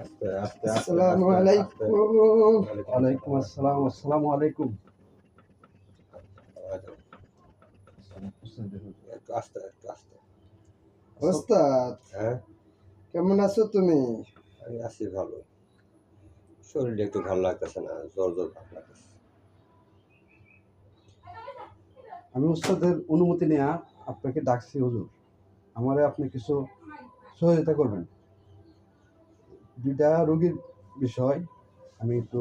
আসসালামু আলাইকুম। ওয়ালাইকুম আসসালাম আসসালামু আলাইকুম। ওস্তাদ কেমন আছো তুমি? আমি আছি ভালো। শরীরটা একটু ভালো লাগতেছে না জ্বর জ্বর ভাব লাগতেছে। আমি উস্তাদের অনুমতি নেওয়া আপনাকে ডাকছি হুজুর। আমারে আপনি কিছু সহযোগিতা করবেন। দুইটা রোগীর বিষয় আমি একটু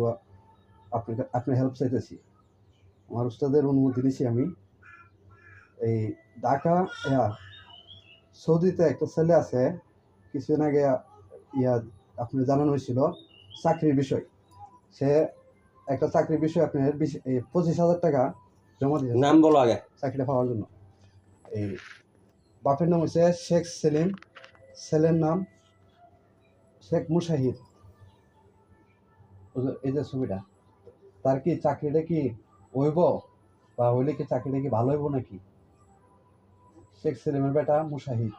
আপনাকে আপনার হেল্প চাইতেছি। আমার উস্তাদের অনুমতি নিছি আমি। এই ঢাকা ইয়া সৌদিতে একটা ছেলে আছে কিছুদিন আগে ইয়া আপনি জানানো হয়েছিল চাকরির বিষয়। সে একটা চাকরির বিষয় আপনার এই পঁচিশ হাজার টাকা জমা দিয়েছে। নাম বলো আগে। চাকরিটা পাওয়ার জন্য। এই বাপের নাম হচ্ছে শেখ সেলিম। ছেলের নাম শেখ মুশাহিদ। এই যে ছবিটা তার কি চাকরিটা কি হইব বা হইলে কি চাকরিটা কি ভালো হইব নাকি? শেখ সেলিমের বেটা মুশাহিদ।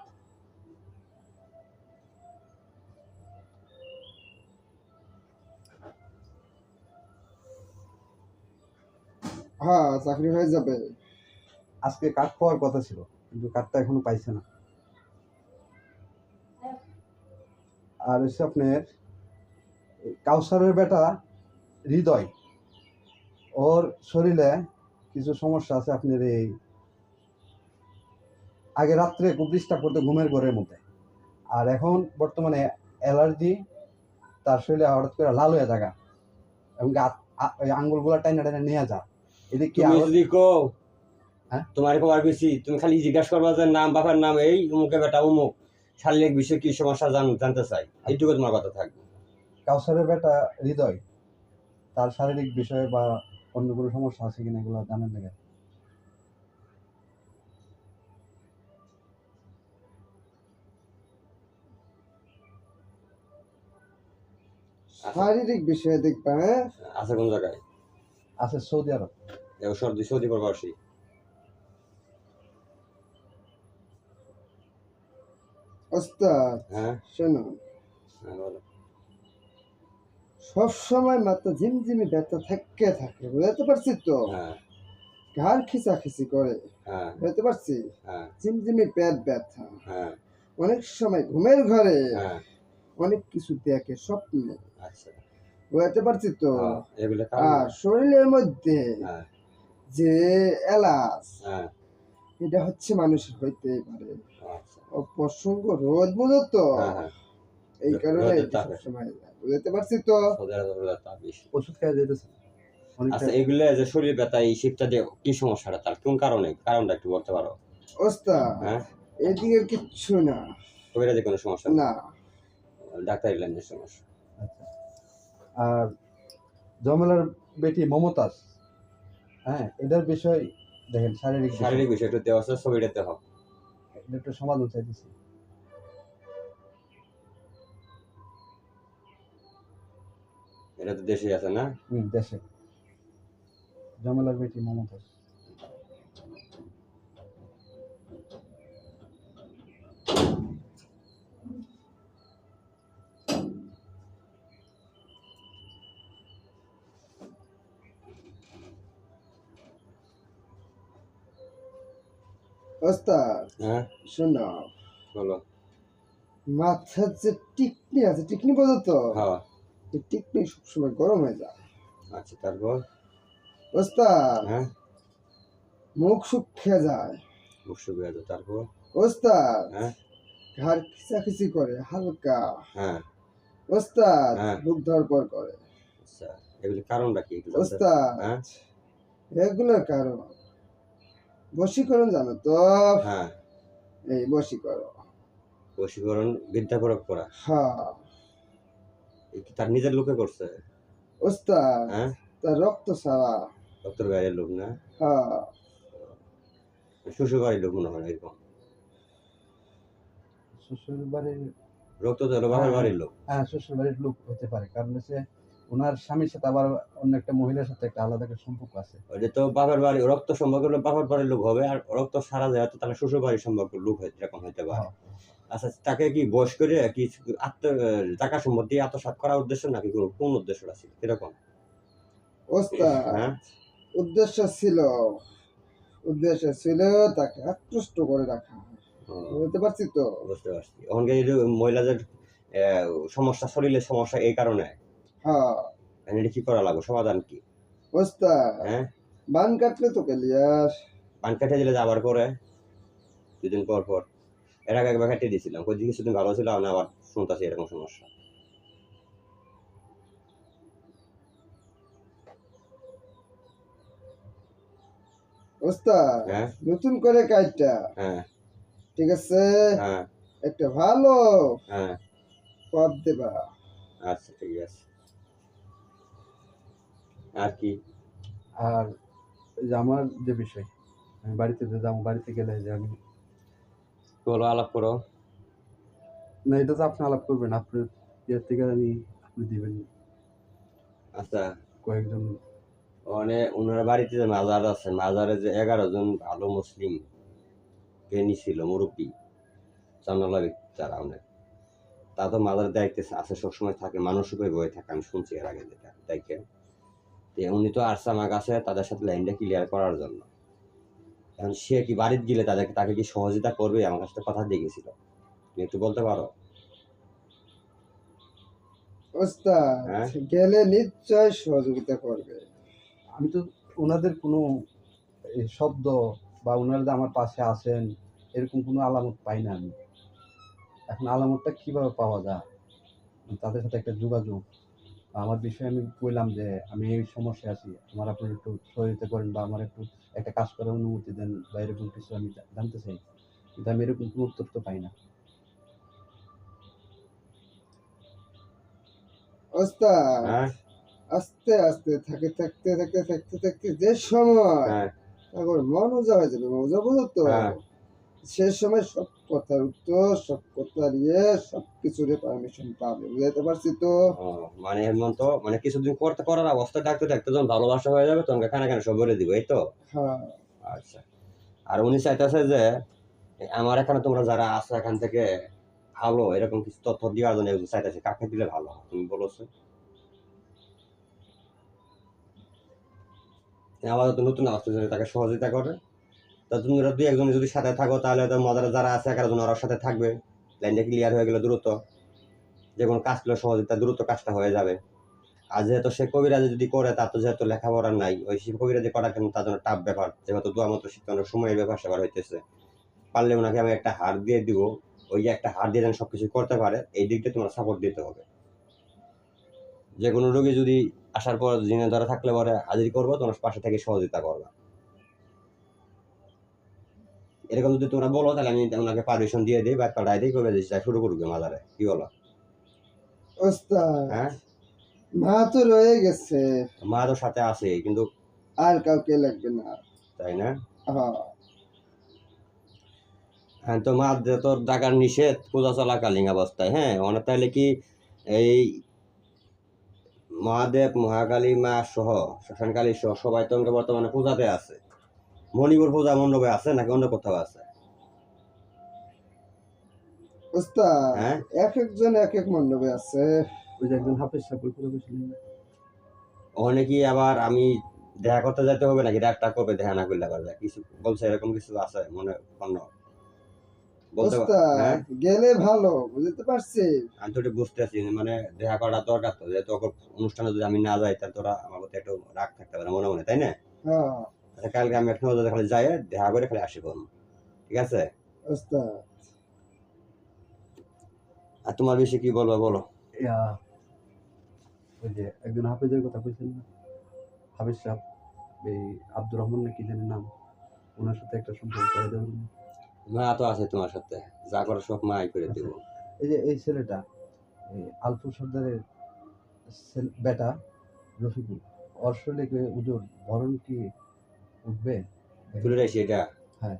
হ্যাঁ চাকরি হয়ে যাবে। আজকে কাঠ পাওয়ার কথা ছিল কিন্তু কাঠটা এখনও পাইছে না। আর হচ্ছে আপনার কাউসারের বেটা হৃদয়। ওর শরীরে কিছু সমস্যা আছে আপনার এই আগে রাত্রে খুব ডিস্টার্ব করতে ঘুমের ঘরের মধ্যে। আর এখন বর্তমানে অ্যালার্জি তার শরীরে হঠাৎ করে লাল হয়ে থাকা এবং আঙ্গুলগুলো টাইনা টাইনা নিয়ে যা তুমি আরো- যদি কো হ্যাঁ? তোমার খবর বেশি তুমি খালি জিজ্ঞাসা করবা যে নাম বাবার নাম এই উমুকে বেটা উমুক। শারীরিক বিষয়ে কি সমস্যা জান- জানতে চাই। এইটুকু তোমার কথা থাকবে কাউসারের বেটা হৃদয় তার শারীরিক বিষয়ে বা অন্য কোনো সমস্যা আছে কিনা এগুলো জানার লেগে শারীরিক বিষয়ে দেখবা আছে কোন জায়গায়? আছে সৌদি আরব। এ সর্দি সৌদি প্রবাসী। ওস্তাদ হ্যাঁ। শোনো। হ্যাঁ, বলো। সবসময় মাথা ঝিমঝিমি ব্যথা থাকে থাকে বুঝতে পারছি তো? হ্যাঁ। ঘাড় খিচাখিচি করে হ্যাঁ। বুঝতে পারছি ঝিমঝিমি পেট ব্যথা। অনেক সময় ঘুমের ঘরে অনেক কিছু দেখে স্বপ্নে আচ্ছা। বুঝতে পারছি তো? আর শরীরের মধ্যে যে এলাচ এটা হচ্ছে মানুষের হইতে পারে। অপ্রসঙ্গ রোদ মূলত হ্যাঁ হ্যাঁ। এই কারণে বুঝতে পারছি তো। ওষুধ খেয়ে যেতেছে আচ্ছা এগুলো যে শরীর ব্যথা এই শীতটা দিয়ে কি সমস্যাটা? তার কোন কারণে? কারণটা একটু বলতে পারো? ওস্তাদ হ্যাঁ। এদিকে কিচ্ছু না। কবিরাজে কোনো সমস্যা? না। ডাক্তারি লাইনের সমস্যা। আচ্ছা। আর জমেলার বেটি মমতাজ হ্যাঁ এটার বিষয় দেখেন শারীরিক শারীরিক বিষয় একটু দেওয়া আছে ছবিটা দেওয়া এটা একটু সমাধান চাইতেছি এটা তো দেশে আছে না? হুম দেশে। জামালার বেটি মমতাজ। ওস্তাদ হ্যাঁ। শোনো। বলো। মাথার যে টিকনি আছে টিকনি বোঝো তো? হ্যাঁ। টিকনি সবসময় গরম হয়ে যায়। আচ্ছা তারপর? ওস্তাদ হ্যাঁ। মুখ শুকিয়ে যায়। মুখ শুকিয়ে আছে তারপর? ওস্তাদ হ্যাঁ। ঘাড় খিচাখিচি করে হালকা। হ্যাঁ। ওস্তাদ। বুক ধরপর করে। আচ্ছা এগুলি কারণটা কি ওস্তাদ হ্যাঁ। এগুলোর কারণ। বশীকরণ জানো তো? হ্যাঁ। এই বশীকরণ। বশীকরণ বিদ্যা প্রয়োগ করা হ্যাঁ তার নিজের লোকে করছে? ওস্তাদ হ্যাঁ? তার রক্ত ছাড়া। ডক্টর বাইরের লোক না? হ্যাঁ। শ্বশুর বাড়ির লোক মনে হয় এরকম। শ্বশুর বাড়ির রক্ত তো বাবার বাড়ির লোক। হ্যাঁ শ্বশুর বাড়ির লোক হতে পারে। কারণ হচ্ছে ওনার স্বামীর সাথে আবার অন্য একটা মহিলার সাথে একটা আলাদা একটা সম্পর্ক আছে। ওইটা তো বাবার বাড়ি রক্ত সম্পর্ক হলে বাবার বাড়ির লোক হবে আর রক্ত সারা যায় তো তাহলে শ্বশুর বাড়ির সম্পর্ক লোক হয় এরকম হইতে পারে। হ্যাঁ। আচ্ছা তাকে কি বয়স করে কি আত্ম টাকা সম্পত্তি আত্মসাৎ করার উদ্দেশ্য নাকি কোনো কোন উদ্দেশ্যটা ছিল ওস্তাদ হ্যাঁ। উদ্দেশ্য ছিল উদ্দেশ্য ছিল তাকে আকৃষ্ট করে রাখা। বুঝতে পারছি তো? বুঝতে পারছি। এখন যে মহিলাদের আহ, সমস্যা শরীরের সমস্যা এই কারণে? হ্যাঁ। এটা কি করা লাগবে? সমাধান কি? ওস্তাদ হ্যাঁ? বান কাটলে তো কেলিয়াস পান কেটে দিলে যে আবার করে দুদিন পর পর। এর আগে একবার কেটে দিয়েছিলাম। কই কিছুদিন ভালো ছিল না আবার শুনতেছি এরকম সমস্যা। ওস্তাদ হ্যাঁ? নতুন করে কাজটা। হ্যাঁ। ঠিক আছে? হ্যাঁ। একটা ভালো হ্যাঁ। পথ দেবা। আচ্ছা ঠিক আছে। আর কি? আর আমার যে বিষয় আমি বাড়িতে যে যাব বাড়িতে গেলে যে আমি বলো আলাপ করো। না এটা তো আপনি আলাপ করবেন আপনার ইয়ের থেকে আমি আপনি দিবেন। আচ্ছা। কয়েকজন। মানে ওনার বাড়িতে যে মাজার আছে মাজারে যে এগারো জন ভালো মুসলিম জ্ঞানী ছিল মুরব্বী জানালা ব্যক্তি যারা অনেক তা তো মাজারের দায়িত্বে আছে সবসময় থাকে মানুষ উপরে বয়ে থাকে আমি শুনছি এর আগে যেটা দেখে। তো উনি তো আসছে আমার কাছে তাদের সাথে লাইনটা ক্লিয়ার করার জন্য। এখন সে কি বাড়িতে গেলে তাদেরকে তাকে কি সহযোগিতা করবে? আমার কাছে কথা দিয়ে গেছিল তুমি একটু বলতে পারো? ওস্তাদ হ্যাঁ? গেলে নিশ্চয় সহযোগিতা করবে। আমি তো ওনাদের কোনো শব্দ বা ওনারা যে আমার পাশে আসেন এরকম কোনো আলামত পাই না আমি। এখন আলামতটা কীভাবে পাওয়া যায়? তাদের সাথে একটা যোগাযোগ। আমার বিষয়ে আমি বললাম যে আমি এই সমস্যায় আছি। আমার আপনি একটু সহযোগিতা করেন বা আমার একটু একটা কাজ করার অনুমতি দেন বা এরকম কিছু আমি জানতে চাই। কিন্তু আমি এরকম কোনো উত্তর তো পাই না। হ্যাঁ? আস্তে আস্তে থাকে থাকতে থাকতে থাকতে থাকতে যে সময় হ্যাঁ। তারপর মনোজা হয়ে যাবে। বুঝো তো? হ্যাঁ। সে সময় সব কথার উত্তর সব কথার ইয়ে সব কিছুর পারমিশন পাবে বুঝতে পারছি তো? মানে এমন তো মানে কিছুদিন করতে করার অবস্থা থাকতে থাকতে যখন ভালোবাসা হয়ে যাবে তখন খানা খানা সব বলে দিব এই তো? হ্যাঁ। আচ্ছা। আর উনি চাইতেছে যে আমার এখানে তোমরা যারা আছো এখান থেকে ভালো এরকম কিছু তথ্য দেওয়ার জন্য একজন চাইতেছে কাকে দিলে ভালো হয়? তুমি বলেছ? আমাদের তো নতুন আসতে তাকে সহযোগিতা করে। তা তোমরা দুই একজন যদি সাথে থাকো, তাহলে তো মজার যারা আছে এগারো জন ওর সাথে থাকবে। লাইনটা ক্লিয়ার হয়ে গেলে দ্রুত। যে কোনো কাজ করলে সহযোগিতা দ্রুত কাজটা হয়ে যাবে। আর যেহেতু সে কবিরাজে যদি করে, তার তো যেহেতু লেখাপড়া নাই, ওই সে কবিরাজি করা কিন্তু তার জন্য টাফ ব্যাপার। যেহেতু দোয়া মতো শিখানোর সময়ের ব্যাপার সেবার হইতেছে। পারলে ওনাকে আমি একটা হার দিয়ে দিব। ওই যে একটা হার দিয়ে যেন সবকিছু করতে পারে, এই দিকটা তোমার সাপোর্ট দিতে হবে। যে কোনো রোগী যদি আসার পর জিনে ধরে থাকলে পরে হাজির করব, তোমার পাশে থেকে সহযোগিতা করবা। এরকম যদি তোমরা বলো তাহলে আমি ওনাকে পারমিশন দিয়ে দিই বা পাঠাই দিই কবে শুরু করবে মাজারে কি বলো? হ্যাঁ? মা তো রয়ে গেছে। মা তো সাথে আছে কিন্তু আর কাউকে লাগবে না। তাই না? হ্যাঁ তো মা তোর ডাকার নিষেধ পূজা চলাকালীন অবস্থায় হ্যাঁ? মানে তাহলে কি এই মহাদেব মহাকালী মা সহ শ্মশানকালী সহ সবাই তো বর্তমানে পূজাতে আছে? মণিপুর পূজা মণ্ডপে আছে নাকি অন্য কোথাও আছে? হ্যাঁ? এক একজন এক এক মণ্ডপে আছে। ওই যে একজন হাফেজ সাহেব করে বসলেন ওখানে কি আবার আমি দেখা করতে যেতে হবে নাকি? একটা করবে দেখা না করলে আবার কিছু বলছে এরকম কিছু আছে মনে অন্য? হ্যাঁ? গেলে ভালো বুঝতে পারছি। আমি তো বুঝতে পারছি মানে দেখা করা দরকার তো। যেহেতু অনুষ্ঠানে যদি আমি না যাই তাহলে তোরা আমার প্রতি একটু রাগ থাকতে পারে মনে মনে তাই না? হ্যাঁ। আচ্ছা কালকে আমি একটা নজরে খালি যাই দেখা করে খালি আসি বলুন ঠিক আছে? আর তোমার বেশি কি বলব বলো? ওই যে একজন হাফেজের কথা বলছেন না? হাফেজ সাহেব এই আব্দুর রহমান না কি জানি নাম। ওনার সাথে একটা সম্পর্ক করে দেবেন। মা তো আছে তোমার সাথে। যা করে সব মাই করে দেবো। এই যে এই ছেলেটা এই আলফু সর্দারের ছেলে- বেটা রফিকুল শরীরে উজোর ভরণ কি উঠবে। তুলে রেছি এটা? হ্যাঁ।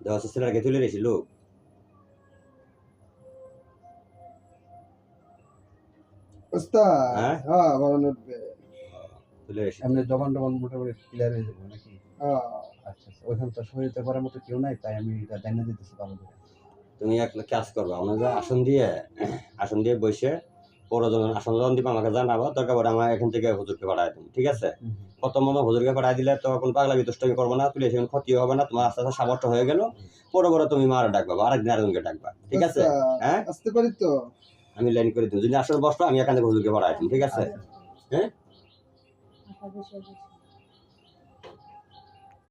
দেওয়া ছেলেটাকে তুলে রেছি লোক। হ্যাঁ? হ্যাঁ উঠবে। তুলে জবান টবান মোটামুটি ক্লিয়ার হয়ে যাবে নাকি? হ্যাঁ। আচ্ছা আচ্ছা। ওইখানে তো করার মতো কেউ নাই তাই আমি এটা জানিয়ে দিতেছি ভালো তুমি একটা কাজ করবা আমরা আসন দিয়ে আসন দিয়ে বসে পরে যখন আসন যখন দিবা আমাকে জানাব দরকার পরে আমার এখান থেকে হুজুরকে পাঠাই দিন ঠিক আছে? প্রথম মনে হুজুরকে পাঠাই দিলে তো এখন পাগলা বিতুষ্টমি করব না তুলে সেখানে ক্ষতিও হবে না তোমার আস্তে আস্তে সামর্থ্য হয়ে গেল। পরে পরে তুমি মারা ডাকবা আরেকদিন আরেকজনকে ডাকবা ঠিক আছে? আচ্ছা, হ্যাঁ? আসতে পারি তো? আমি লাইন করে দিই যদি আসলে বসবো আমি এখান থেকে হুজুরকে পাঠাই ঠিক আছে? আচ্ছা। বেশি বেশি